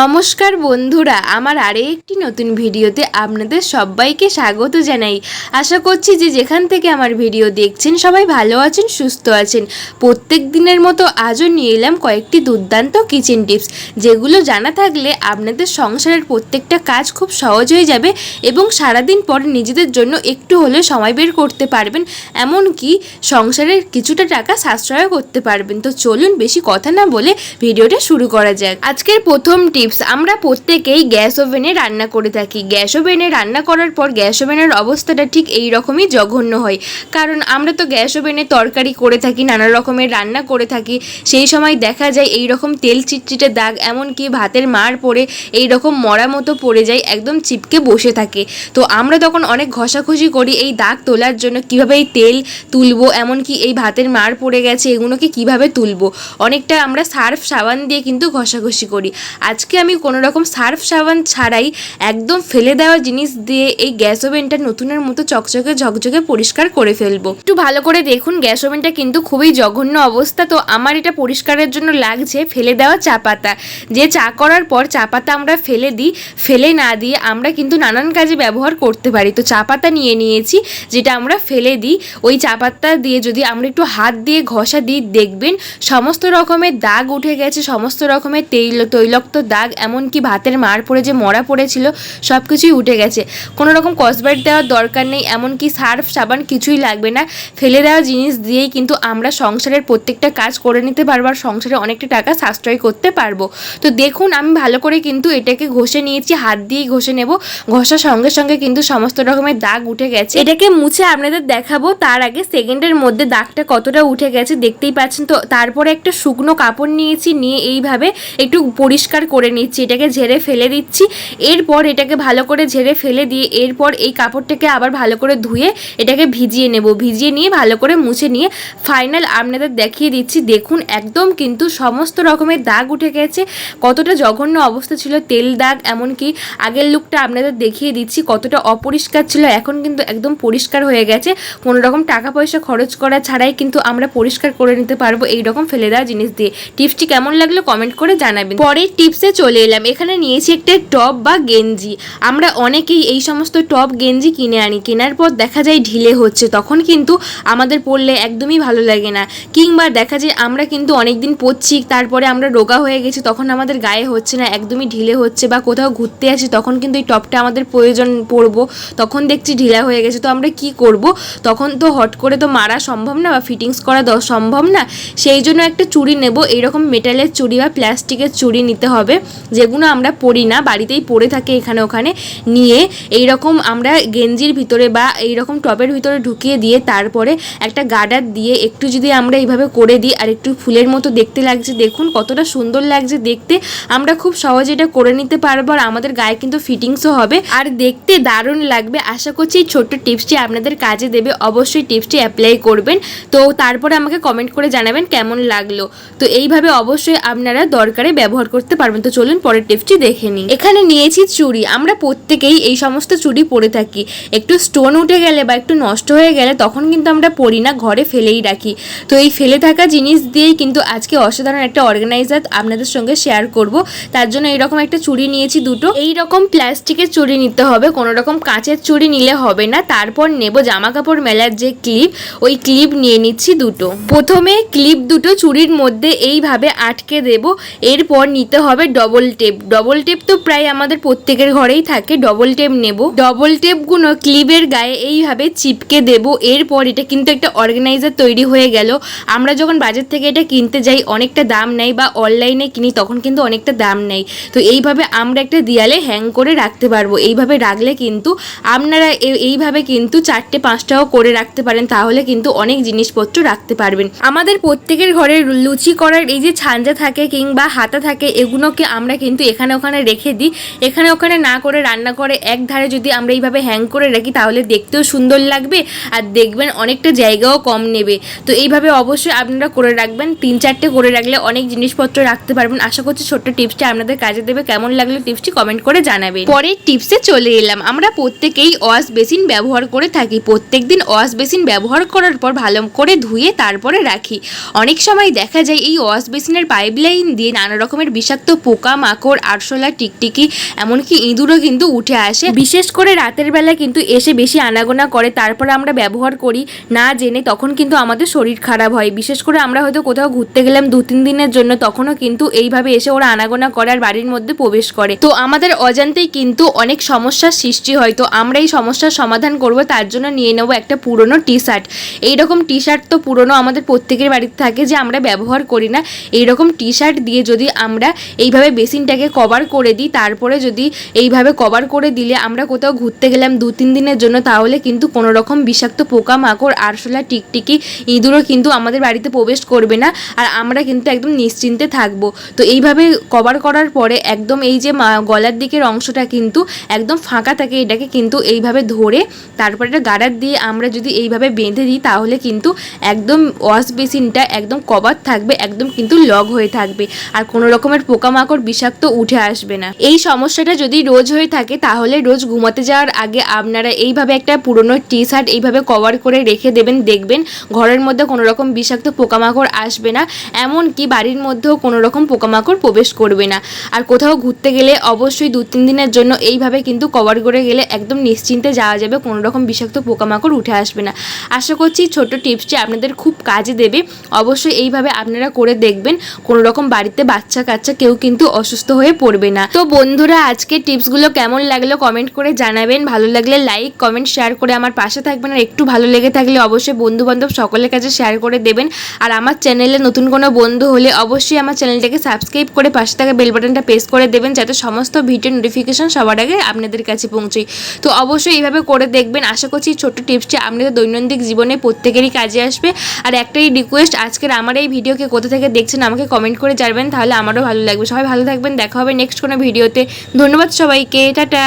নমস্কার বন্ধুরা, আমার আরে একটি নতুন ভিডিওতে আপনাদের সবাইকে স্বাগত জানাই। আশা করছি যে যেখান থেকে আমার ভিডিও দেখছেন, সবাই ভালো আছেন, সুস্থ আছেন। প্রত্যেক দিনের মতো আজও নিয়ে এলাম কয়েকটি দুর্দান্ত কিচেন টিপস, যেগুলো জানা থাকলে আপনাদের সংসারের প্রত্যেকটা কাজ খুব সহজ হয়ে যাবে এবং সারাদিন পর নিজেদের জন্য একটু হলেও সময় বের করতে পারবেন। এমনকি সংসারের কিছুটা টাকা সাশ্রয় করতে পারবেন। তো চলুন বেশি কথা না বলে ভিডিওটা শুরু করা যাক। আজকের প্রথম টিপস আমরা প্রত্যেকেই গ্যাস ওভেনে রান্না করে থাকি। গ্যাস ওভেনে রান্না করার পর গ্যাস ওভেনের অবস্থাটা ঠিক এই রকমই জঘন্য হয়। কারণ আমরা তো গ্যাস ওভেনে তরকারি করে থাকি, নানা রকমের রান্না করে থাকি। সেই সময় দেখা যায় এই রকম তেল চিটচিটে দাগ, এমনকি ভাতের মার পড়ে এই রকম মরা মতো পড়ে যায়, একদম চিপকে বসে থাকে। তো আমরা তখন অনেক ঘষাঘষি করি এই দাগ তোলার জন্য, কীভাবে এই তেল তুলবো, এমনকি এই ভাতের মার পড়ে গেছে, এগুলোকে কীভাবে তুলবো। অনেকটা আমরা সার্ফ সাবান দিয়ে কিন্তু ঘষাঘষি করি। আজকে আমি কোনো রকম সার্ফ সাবান ছাড়াই একদম ফেলে দেওয়া জিনিস দিয়ে এই গ্যাস ওভেনটা নতুনের মতো চকচকে ঝকঝকে পরিষ্কার করে ফেলব। একটু ভালো করে দেখুন, গ্যাস ওভেনটা কিন্তু খুবই জঘন্য অবস্থা। তো আমার এটা পরিষ্কারের জন্য লাগছে ফেলে দেওয়া চা পাতা। যে চা করার পর চা পাতা আমরা ফেলে দিই, ফেলে না দিয়ে আমরা কিন্তু নানান কাজে ব্যবহার করতে পারি। তো চা পাতা নিয়ে নিয়েছি, যেটা আমরা ফেলে দিই। ওই চা পাতা দিয়ে যদি আমরা একটু হাত দিয়ে ঘষা দিই, দেখবেন সমস্ত রকমের দাগ উঠে গেছে, সমস্ত রকমের তেল তৈলক্ত দাগ, এমনকি ভাতের মার পড়ে যে মরা পড়েছিল সব কিছুই উঠে গেছে। কোনো রকম কসবাইট দেওয়ার দরকার নেই, এমনকি সার্ফ, সাবান কিছুই লাগবে না। ফেলে দেওয়া জিনিস দিয়েই কিন্তু আমরা সংসারের প্রত্যেকটা কাজ করে নিতে পারব আর সংসারে অনেকটা টাকা সাশ্রয় করতে পারব। তো দেখুন, আমি ভালো করে কিন্তু এটাকে ঘষে নিয়েছি, হাত দিয়েই ঘষে নেব। ঘষার সঙ্গে সঙ্গে কিন্তু সমস্ত রকমের দাগ উঠে গেছে। এটাকে মুছে আপনাদের দেখাবো, তার আগে সেকেন্ডের মধ্যে দাগটা কতটা উঠে গেছে, দেখতেই পাচ্ছেন তো। তারপরে একটা শুকনো কাপড় নিয়েছি, নিয়ে এইভাবে একটু পরিষ্কার করে নিচ্ছি, এটাকে ঝেড়ে ফেলে দিচ্ছি। এরপর এটাকে ভালো করে ঝেড়ে ফেলে দিয়ে এরপর এই কাপড়টাকে আবার ভালো করে ধুয়ে এটাকে ভিজিয়ে নেব। ভিজিয়ে নিয়ে ভালো করে মুছে নিয়ে ফাইনাল আপনাদের দেখিয়ে দিচ্ছি। দেখুন, একদম কিন্তু সমস্ত রকমের দাগ উঠে গেছে। কতটা জঘন্য অবস্থা ছিল, তেল দাগ, এমনকি আগের লুকটা আপনাদের দেখিয়ে দিচ্ছি, কতটা অপরিষ্কার ছিল। এখন কিন্তু একদম পরিষ্কার হয়ে গেছে। কোনো রকম টাকা পয়সা খরচ করা ছাড়াই কিন্তু আমরা পরিষ্কার করে নিতে পারব এই রকম ফেলে দেওয়া জিনিস দিয়ে। টিপসটি কেমন লাগল কমেন্ট করে জানাবেন। পরের টিপসে চলে এলাম। এখানে নিয়েছি একটা টপ বা গেঞ্জি। আমরা অনেকেই এই সমস্ত টপ, গেঞ্জি কিনে আনি। কেনার পর দেখা যায় ঢিলে হচ্ছে। তখন কিন্তু আমাদের পরলে একদমই ভালো লাগে না। কিংবা দেখা যায় আমরা কিন্তু অনেক দিন পরছি, তারপরে আমরা রোগা হয়ে গেছি, তখন আমাদের গায়ে হচ্ছে না, একদমই ঢিলে হচ্ছে বা কোথাও ঘুরতে আসি, তখন কিন্তু এই টপটা আমাদের প্রয়োজন পড়ব তখন দেখছি ঢিলা হয়ে গেছে, তো আমরা কি করব? তখন তো হট করে তো মারা সম্ভব না বা ফিটিংস করা সম্ভব না। সেই জন্য একটা চুড়ি নেব। এইরকম মেটালের চুড়ি বা প্লাস্টিকের চুড়ি নিতে হবে। যেগুলো আমরা পরি না, বাড়িতেই পরে থাকে এখানে ওখানে, নিয়ে এই রকম আমরা গেঞ্জির ভিতরে বা এই রকম টপের ভিতরে ঢুকিয়ে দিয়ে তারপরে একটা গার্ডার দিয়ে একটু যদি আমরা এইভাবে করে দিই আর একটু ফুলের মতো দেখতে লাগছে, দেখুন কতটা সুন্দর লাগছে দেখতে। আমরা খুব সহজে এটা করে নিতে পারব আর আমাদের গায়ে কিন্তু ফিটিংসও হবে। আর দেখতে দারুণ লাগবে। আশা করছি এই ছোট্ট টিপসটি আপনাদের কাজে দেবে। অবশ্যই টিপসটি অ্যাপ্লাই করবেন। তো তারপরে আমাকে কমেন্ট করে জানাবেন কেমন লাগল। তো এইভাবে অবশ্যই আপনারা দরকারে ব্যবহার করতে পারবেন। তো চলুন, পরের টিপটি দেখে নিই। এখানে নিয়েছি চুড়ি। আমরা প্রত্যেকেই এই সমস্ত চুড়ি পরে থাকি। একটু স্টোন উঠে গেলে বা একটু নষ্ট হয়ে গেলে তখন কিন্তু আমরা পরি না, ঘরে ফেলেই রাখি। তো এই ফেলে থাকা জিনিস দিয়েই কিন্তু আজকে অসাধারণ একটা অর্গানাইজার আপনাদের সঙ্গে শেয়ার করব। তার জন্য এইরকম একটা চুড়ি নিয়েছি দুটো। এই রকম প্লাস্টিকের চুড়ি নিতে হবে কোনো রকম কাঁচের চুড়ি নিলে হবে না। তারপর নেব জামা কাপড় মেলার যে ক্লিপ ওই ক্লিপ নিয়ে নিচ্ছি দুটো। প্রথমে ক্লিপ দুটো চুড়ির মধ্যে এইভাবে আটকে দেব। এরপর নিতে হবে ডবল টেপ ডবল টেপ তো প্রায় আমাদের প্রত্যেকের ঘরেই থাকে। ডবল টেপ নেব। ডবল টেপগুলো ক্লিপের গায়ে এইভাবে চিপকে দেব। এরপর এটা কিন্তু একটা অর্গানাইজার তৈরি হয়ে গেল। আমরা যখন বাজার থেকে এটা কিনতে যাই, অনেকটা দাম নেয় বা অনলাইনে কিনি, তখন কিন্তু অনেকটা দাম নেয় তো এইভাবে আমরা একটা দেয়ালে হ্যাং করে রাখতে পারব। এইভাবে রাখলে কিন্তু আপনারা এইভাবে কিন্তু চারটে, পাঁচটাও করে রাখতে পারেন। তাহলে কিন্তু অনেক জিনিসপত্র রাখতে পারবেন। আমাদের প্রত্যেকের ঘরে লুচি করার এই যে ছাঞ্জা থাকে কিংবা হাতা থাকে, এগুলোকে আমরা কিন্তু এখানে ওখানে রেখে দিই। এখানে ওখানে না করে রান্না করে এক ধারে যদি আমরা এইভাবে হ্যাং করে রাখি, তাহলে দেখতেও সুন্দর লাগবে আর দেখবেন অনেকটা জায়গাও কম নেবে। তো এইভাবে অবশ্যই আপনারা করে রাখবেন। তিন চারটে করে রাখলে অনেক জিনিসপত্র রাখতে পারবেন। আশা করছি ছোট্ট টিপসটা আপনাদের কাজে দেবে। কেমন লাগল টিপসটি কমেন্ট করে জানাবেন। পরের টিপসে চলে এলাম। আমরা প্রত্যেকেই ওয়াশ বেসিন ব্যবহার করে থাকি। প্রত্যেক দিন ওয়াশ বেসিন ব্যবহার করার পর ভালো করে ধুয়ে তারপরে রাখি। অনেক সময় দেখা যায় এই ওয়াশ বেসিনের পাইপ লাইন দিয়ে নানা রকমের বিষাক্ত পোকা পোকা মাকড় আরশোলা, টিকটিকি, এমনকি ইঁদুরও কিন্তু উঠে আসে। বিশেষ করে রাতের বেলা কিন্তু এসে বেশি আনাগোনা করে, তারপরে আমরা ব্যবহার করি না জেনে তখন কিন্তু আমাদের শরীর খারাপ হয়। বিশেষ করে আমরা হয়তো কোথাও ঘুরতে গেলাম দু তিন দিনের জন্য, তখনও কিন্তু এইভাবে এসে ওরা আনাগোনা করে আর বাড়ির মধ্যে প্রবেশ করে। তো আমাদের অজান্তেই কিন্তু অনেক সমস্যার সৃষ্টি হয়, তো আমরা এই সমস্যার সমাধান করব, তার জন্য নিয়ে নেব একটা পুরনো টি শার্ট এইরকম টি শার্ট তো পুরনো আমাদের প্রত্যেকের বাড়িতে থাকে যে আমরা ব্যবহার করি না। এইরকম টি শার্ট দিয়ে যদি আমরা এইভাবে বেসিনটাকে কভার করে দিই, তারপরে যদি এইভাবে কভার করে দিলে আমরা কোথাও ঘুরতে গেলাম দু তিন দিনের জন্য, তাহলে কিন্তু কোনো রকম বিষাক্ত পোকা মাকড় আরশোলা, টিকটিকি ইঁদুরও কিন্তু আমাদের বাড়িতে প্রবেশ করবে না আর আমরা কিন্তু একদম নিশ্চিন্তে থাকব। তো এইভাবে কভার করার পরে একদম এই যে গলার দিকের অংশটা কিন্তু একদম ফাঁকা থাকে, এটাকে কিন্তু এইভাবে ধরে তারপরে এটা গার্ডার দিয়ে আমরা যদি এইভাবে বেঁধে দিই, তাহলে কিন্তু একদম ওয়াশ বেসিনটা একদম কভার থাকবে, একদম কিন্তু লগ হয়ে থাকবে। আর কোনো রকমের পোকামাকড় বিষাক্ত উঠে আসবে না। এই সমস্যাটা যদি রোজ হয়ে থাকে, তাহলে রোজ ঘুমাতে যাওয়ার আগে আপনারা এইভাবে একটা পুরনো টি শার্ট এইভাবে কভার করে রেখে দেবেন, দেখবেন ঘরের মধ্যে কোনো রকম বিষাক্ত পোকামাকড় আসবে না, এমনকি বাড়ির মধ্যেও কোনো রকম পোকামাকড় প্রবেশ করবে না। আর কোথাও ঘুরতে গেলে অবশ্যই দু তিন দিনের জন্য এইভাবে কিন্তু কভার করে গেলে একদম নিশ্চিন্তে যাওয়া যাবে, কোনো রকম বিষাক্ত পোকামাকড় উঠে আসবে না। আশা করছি ছোট্ট টিপসটি আপনাদের খুব কাজে দেবে। অবশ্যই এইভাবে আপনারা করে দেখবেন, কোনো রকম বাড়িতে বাচ্চা কাচ্চা কেউ কিন্তু অসুস্থ হয়ে পড়বে না। তো বন্ধুরা আজকে টিপসগুলো কেমন লাগল কমেন্ট করে জানাবেন। ভালো লাগলে লাইক, কমেন্ট, শেয়ার করে আমার পাশে থাকবেন। আর একটু ভালো লেগে থাকলে অবশ্যই বন্ধু বান্ধব সকলের কাছে শেয়ার করে দেবেন। আর আমার চ্যানেলে নতুন কোনো বন্ধু হলে অবশ্যই আমার চ্যানেলটাকে সাবস্ক্রাইব করে পাশে থাকা বেল বাটনটা প্রেস করে দেবেন, যাতে সমস্ত ভিডিও নোটিফিকেশন সবার আগে আপনাদের কাছে পৌঁছয়। তো অবশ্যই এইভাবে করে দেখবেন। আশা করছি ছোট্ট টিপসটি আপনাদের দৈনন্দিন জীবনে প্রত্যেকেরই কাজে আসবে। আর একটাই রিকোয়েস্ট আজকের আমার এই ভিডিওকে কোথা থেকে দেখছেন আমাকে কমেন্ট করে জানবেন, তাহলে আমারও ভালো লাগবে। সবাই ভালো থাকবেন দেখা হবে নেক্সট কোনো ভিডিওতে ধন্যবাদ সবাইকে টাটা।